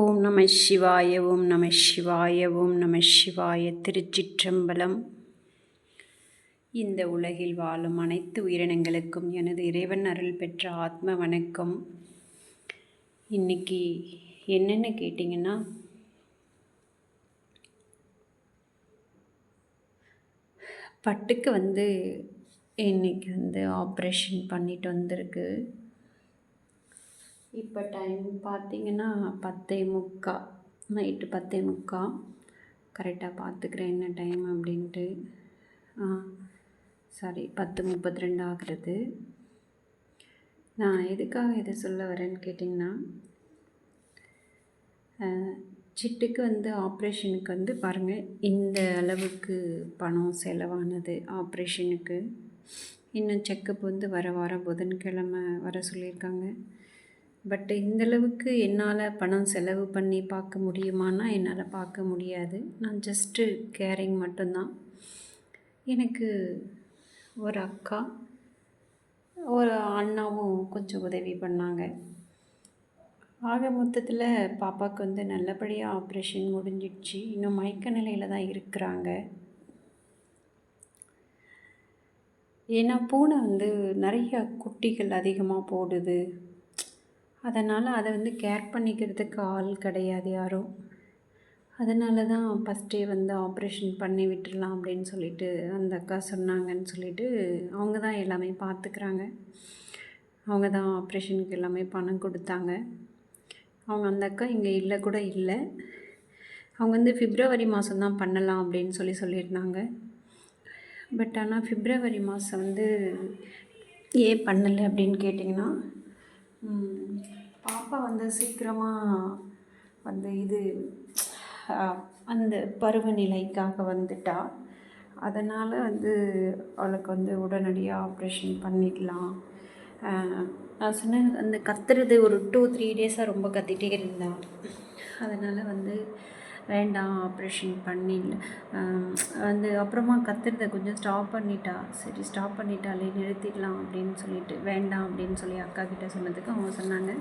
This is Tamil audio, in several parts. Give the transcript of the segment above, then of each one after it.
ஓம் நம சிவாய ஓம் நம சிவாய ஓம் நம சிவாய திருச்சிற்றம்பலம். இந்த உலகில் வாழும் அனைத்து உயிரினங்களுக்கும் எனது இறைவன் அருள் பெற்ற ஆத்ம வணக்கம். இன்னைக்கு என்னென்ன கேட்டிங்கன்னா பட்டுக்கு வந்து இன்னைக்கு வந்து ஆப்ரேஷன் பண்ணிட்டு வந்திருக்கு. இப்போ டைம் பார்த்தீங்கன்னா பத்தே முக்கா நைட்டு பத்தே முக்கா. கரெக்டாக பார்த்துக்கிறேன் என்ன டைம் அப்படின்ட்டு. ஆ சாரி பத்து முப்பத்தி ரெண்டு ஆகிறது. நான் எதுக்காக இதை சொல்ல வரேன்னு கேட்டிங்கன்னா சிட்டுக்கு வந்து ஆப்ரேஷனுக்கு வந்து பாருங்கள் இந்த அளவுக்கு பணம் செலவானது ஆப்ரேஷனுக்கு இன்னும் செக்கப் வந்து வர வாரம் புதன்கிழமை வர சொல்லியிருக்காங்க. பட் இந்தளவுக்கு என்னால் பணம் செலவு பண்ணி பார்க்க முடியுமானா என்னால் பார்க்க முடியாது. நான் ஜஸ்ட்டு கேரிங் மட்டும்தான். எனக்கு ஒரு அக்கா ஒரு அண்ணாவும் கொஞ்சம் உதவி பண்ணாங்க. ஆக மொத்தத்தில் பாப்பாவுக்கு வந்து நல்லபடியாக ஆப்ரேஷன் முடிஞ்சிடுச்சு. இன்னும் மயக்க நிலையில் தான் இருக்கிறாங்க. ஏன்னா பூனை வந்து நிறைய குட்டிகள் அதிகமாக போடுது. அதனால் அதை வந்து கேர் பண்ணிக்கிறதுக்கு ஆள் கிடையாது யாரும் அதனால தான் ஃபஸ்ட்டே வந்து ஆப்ரேஷன் பண்ணி விட்டுடலாம் அப்படின்னு சொல்லிட்டு அந்த அக்கா சொன்னாங்கன்னு சொல்லிட்டு அவங்க தான் எல்லாமே பார்த்துக்கிறாங்க. அவங்க தான் ஆப்ரேஷனுக்கு எல்லாமே பணம் கொடுத்தாங்க. அவங்க அந்த அக்கா இங்கே இல்லை கூட இல்லை. அவங்க வந்து ஃபிப்ரவரி மாதம் தான் பண்ணலாம் அப்படின்னு சொல்லி சொல்லியிருந்தாங்க. பட் ஆனால் ஃபிப்ரவரி மாதம் வந்து ஏன் பண்ணலை அப்படின்னு கேட்டிங்கன்னா பாப்பா வந்து சீக்கிரமாக வந்து இது அந்த பருவநிலைக்காக வந்துட்டா. அதனால் வந்து அவளுக்கு வந்து உடனடியாக ஆப்ரேஷன் பண்ணிடலாம். நான் சொன்னேன் அந்த கத்துறது ஒரு டூ த்ரீ டேஸாக ரொம்ப கத்திகிட்டே இருந்தாள் அதனால் வந்து வேண்டாம் ஆப்ரேஷன் பண்ணி வந்து அப்புறமா கத்துறத கொஞ்சம் ஸ்டாப் பண்ணிட்டா. சரி ஸ்டாப் பண்ணிட்டாலே நிறுத்திடலாம் அப்படின்னு சொல்லிட்டு வேண்டாம் அப்படின்னு சொல்லி அக்கா கிட்டே சொன்னதுக்கு அவங்க சொன்னாங்க.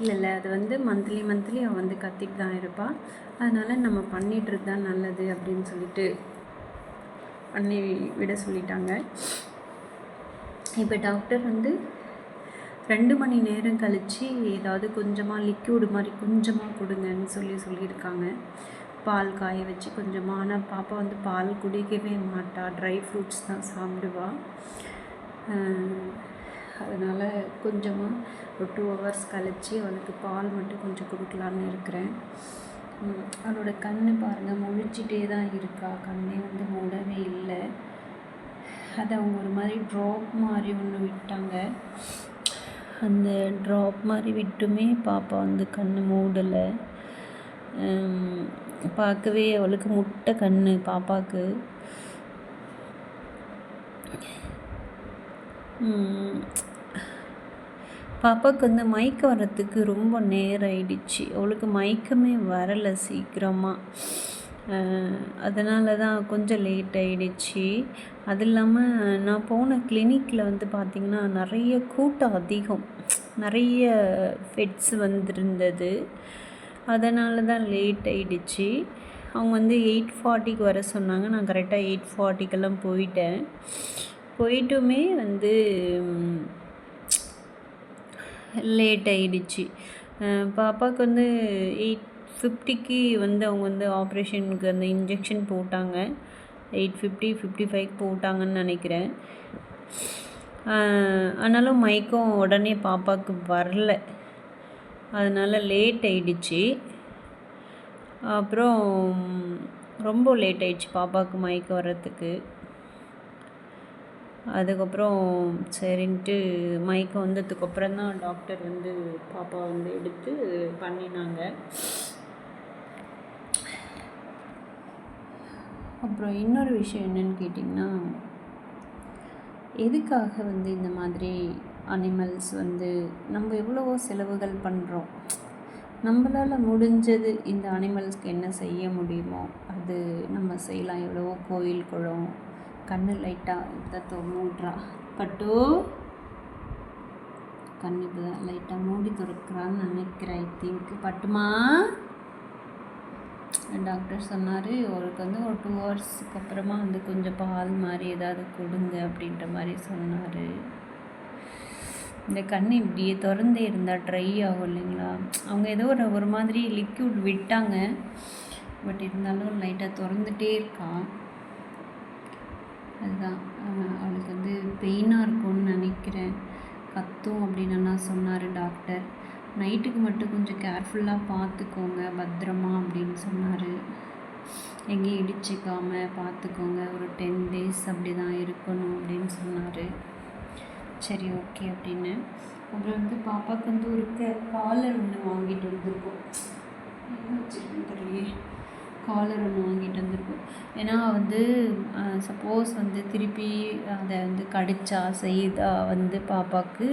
இல்லை இல்லை அது வந்து மந்த்லி மந்த்லி அவள் வந்து கத்திட்டு தான் இருப்பாள் அதனால் நம்ம பண்ணிட்டு தான் நல்லது அப்படின்னு சொல்லிட்டு பண்ணி விட சொல்லிட்டாங்க. இப்போ டாக்டர் வந்து ரெண்டு மணி நேரம் கழித்து ஏதாவது கொஞ்சமாக லிக்யூடு மாதிரி கொஞ்சமாக கொடுங்கன்னு சொல்லி சொல்லியிருக்காங்க. பால் காய வச்சு கொஞ்சமாக ஆனால் பாப்பா வந்து பால் குடிக்கவே மாட்டா. ட்ரை ஃப்ரூட்ஸ் தான் சாப்பிடுவாள் அதனால் கொஞ்சமாக ஒரு டூ ஹவர்ஸ் கழித்து அவளுக்கு பால் மட்டும் கொஞ்சம் கொடுக்கலான்னு இருக்கிறேன். அவளோட கண் பாருங்கள் முழிச்சிட்டே தான் இருக்கா. கண்ணே வந்து மூடவே இல்லை. அதை அவங்க ஒரு மாதிரி ட்ராப் மாதிரி ஒன்று விட்டாங்க. அந்த ட்ராப் மாதிரி விட்டுமே பாப்பா வந்து கண் மூடலை. பார்க்கவே அவளுக்கு முட்டை கண் பாப்பாவுக்கு பாப்பாவுக்கு வந்து மயக்கம் வர்றதுக்கு ரொம்ப நேரம் ஆயிடுச்சு. அவளுக்கு மயக்கமே வரலை சீக்கிரமாக அதனால தான் கொஞ்சம் லேட் ஆகிடுச்சு அது இல்லாமல் நான் போன கிளினிக்கில் வந்து பார்த்திங்கன்னா நிறைய கூட்டம் அதிகம். நிறைய ஃபெட்ஸ் வந்திருந்தது. அதனால தான் லேட் ஆகிடுச்சு அவங்க வந்து எயிட் ஃபார்ட்டிக்கு வர சொன்னாங்க. நான் கரெக்டாக எயிட் ஃபார்ட்டிக்கெல்லாம் போயிட்டேன். போயிட்டுமே வந்து லேட் ஆகிடுச்சு பாப்பாவுக்கு வந்து எயிட் ஃபிஃப்டிக்கு வந்து அவங்க வந்து ஆப்ரேஷனுக்கு அந்த இன்ஜெக்ஷன் போட்டாங்க. எயிட் ஃபிஃப்டி ஃபிஃப்டி ஃபைவ் போட்டாங்கன்னு நினைக்கிறேன். ஆனாலும் மயக்கம் உடனே பாப்பாவுக்கு வரல. அதனால் லேட் ஆயிடுச்சு. அப்புறம் ரொம்ப லேட் ஆயிடுச்சு பாப்பாவுக்கு மயக்கம் வர்றதுக்கு. அதுக்கப்புறம் சரின்ட்டு மயக்கம் வந்ததுக்கப்புறம் தான் டாக்டர் வந்து பாப்பா வந்து எடுத்து பண்ணினாங்க. அப்புறம் இன்னொரு விஷயம் என்னன்னு கேட்டிங்கன்னா எதுக்காக வந்து இந்த மாதிரி அனிமல்ஸ் வந்து நம்ம எவ்வளவோ செலவுகள் பண்ணுறோம் நம்மளால் முடிஞ்சது இந்த அனிமல்ஸ்க்கு என்ன செய்ய முடியுமோ அது நம்ம செய்யலாம். எவ்வளவோ கோயில் குளம் கண்ணு லைட்டாக இதை மூடுறா. பட்டு கண்ணு இப்போ தான் லைட்டாக மூடி திறக்கிறான்னு நினைக்கிறேன் ஐ திங்க் பட்டுமா? டாக்டர் சொன்னார் அவருக்கு வந்து ஒரு டூ ஹவர்ஸ்க்கு அப்புறமா வந்து கொஞ்சம் பால் மாதிரி ஏதாவது கொடுங்க அப்படின்ற மாதிரி சொன்னார். இந்த கண் இப்படியே திறந்தே இருந்தால் ட்ரை ஆகும் இல்லைங்களா? அவங்க ஏதோ ஒரு ஒரு மாதிரி லிக்யூட் விட்டாங்க. பட் இருந்தாலும் லைட்டாக திறந்துட்டே இருக்கான். அதுதான். அவளுக்கு வந்து பெயினாக இருக்கும்னு நினைக்கிறேன். கத்தும் அப்படின்னு சொன்னார் டாக்டர் நைட்டுக்கு மட்டும் கொஞ்சம் கேர்ஃபுல்லாக பார்த்துக்கோங்க பத்திரமா அப்படின்னு சொன்னார். எங்கேயும் இடிச்சிக்காமல் பார்த்துக்கோங்க. ஒரு டென் டேஸ் அப்படி தான் இருக்கணும் அப்படின்னு சொன்னார். சரி ஓகே அப்படின்னு. அப்புறம் வந்து பாப்பாவுக்கு வந்து ஒரு காலர் ஒன்று வாங்கிட்டு வந்திருக்கோம். தெரியலையே. காலர் ஒன்று வாங்கிட்டு வந்திருக்கோம். ஏன்னா வந்து சப்போஸ் வந்து திருப்பி அதை வந்து கடிச்சா செய்தா வந்து பாப்பாவுக்கு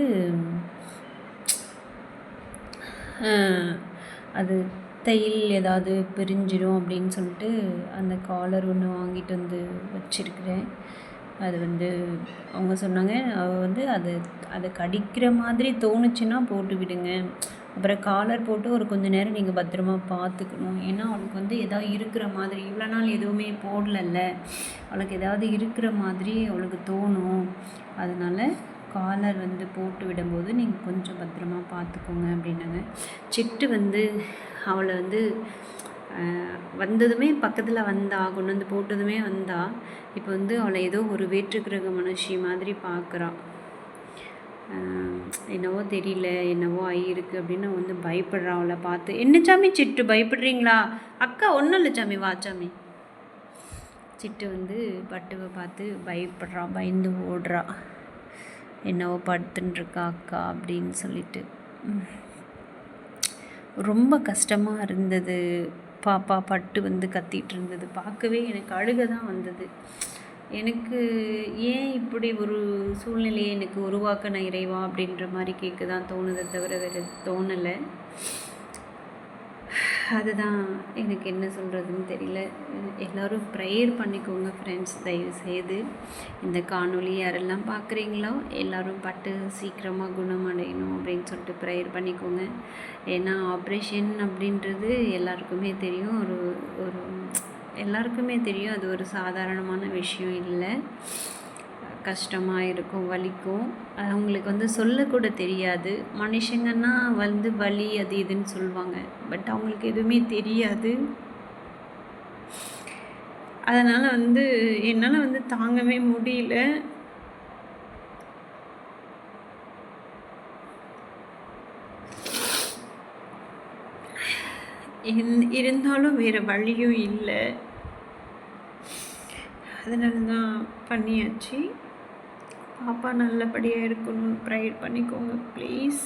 அது தையல் ஏதாவது பிரிஞ்சிடும் அப்படின்னு சொல்லிட்டு அந்த காலர் ஒன்று வாங்கிட்டு வந்து வச்சுருக்கிறேன். அது வந்து அவங்க சொன்னாங்க அவள் வந்து அது அதை கடிக்கிற மாதிரி தோணுச்சுன்னா போட்டு விடுங்க. அப்புறம் காலர் போட்டு ஒரு கொஞ்சம் நேரம் நீங்கள் பத்திரமா பார்த்துக்கணும். ஏன்னா அவளுக்கு வந்து எதாவது இருக்கிற மாதிரி இவ்வளோ நாள் எதுவுமே போடலல்ல. அவளுக்கு ஏதாவது இருக்கிற மாதிரி அவளுக்கு தோணும். அதனால் காலர் வந்து போட்டு விடும்போது நீங்கள் கொஞ்சம் பத்திரமா பார்த்துக்கோங்க அப்படின்னாங்க. சிட்டு வந்து அவளை வந்து வந்ததுமே பக்கத்தில் வந்தா கொண்டு வந்து போட்டதுமே வந்தா இப்போ வந்து அவளை ஏதோ ஒரு வேற்றுக்கிரக மனுஷி மாதிரி பார்க்குறா என்னவோ தெரியல என்னவோ ஆகியிருக்கு அப்படின்னு வந்து பயப்படுறா அவளை பார்த்து. என்ன சாமி சிட்டு பயப்படுறீங்களா? அக்கா ஒன்றும் இல்லை சாமி வா சாமி. சிட்டு வந்து பட்டுவை பார்த்து பயப்படுறா பயந்து ஓடுறா. என்னவோ படுத்துட்டுருக்கா அக்கா அப்படின்னு சொல்லிட்டு. ரொம்ப கஷ்டமாக இருந்தது. பாப்பா பட்டு வந்து கத்திகிட்டு இருந்தது பார்க்கவே எனக்கு அழுக தான் வந்தது. எனக்கு ஏன் இப்படி ஒரு சூழ்நிலையை எனக்கு உருவாக்கின இறைவா அப்படின்ற மாதிரி கேட்க தான் தோணுதை தவிர வேறு தோணலை. அதுதான். எனக்கு என்ன சொல்கிறதுன்னு தெரியல. எல்லோரும் ப்ரேயர் பண்ணிக்கோங்க ஃப்ரெண்ட்ஸ் தயவு செய்து. இந்த காணொலி யாரெல்லாம் பார்க்குறீங்களோ எல்லோரும் பட்டு சீக்கிரமாக குணமடையணும் அப்படின்னு சொல்லிட்டு ப்ரேயர் பண்ணிக்கோங்க. ஏன்னா ஆப்ரேஷன் அப்படின்றது எல்லாருக்குமே தெரியும். ஒரு ஒரு எல்லாருக்குமே தெரியும். அது ஒரு சாதாரணமான விஷயம் இல்லை. கஷ்டமாக இருக்கும் வலிக்கும் அவங்களுக்கு வந்து சொல்லக்கூட தெரியாது. மனுஷங்கன்னா வந்து வலி அது இதுன்னு சொல்லுவாங்க பட் அவங்களுக்கு எதுவுமே தெரியாது. அதனால் வந்து என்னால் வந்து தாங்கவே முடியல. இருந்தாலும் வேறு வழியும் இல்லை. அதனால தான் பண்ணியாச்சு. பாப்பா நல்லபடியாக இருக்கணும்னு ப்ரேயர் பண்ணிக்கோங்க ப்ளீஸ்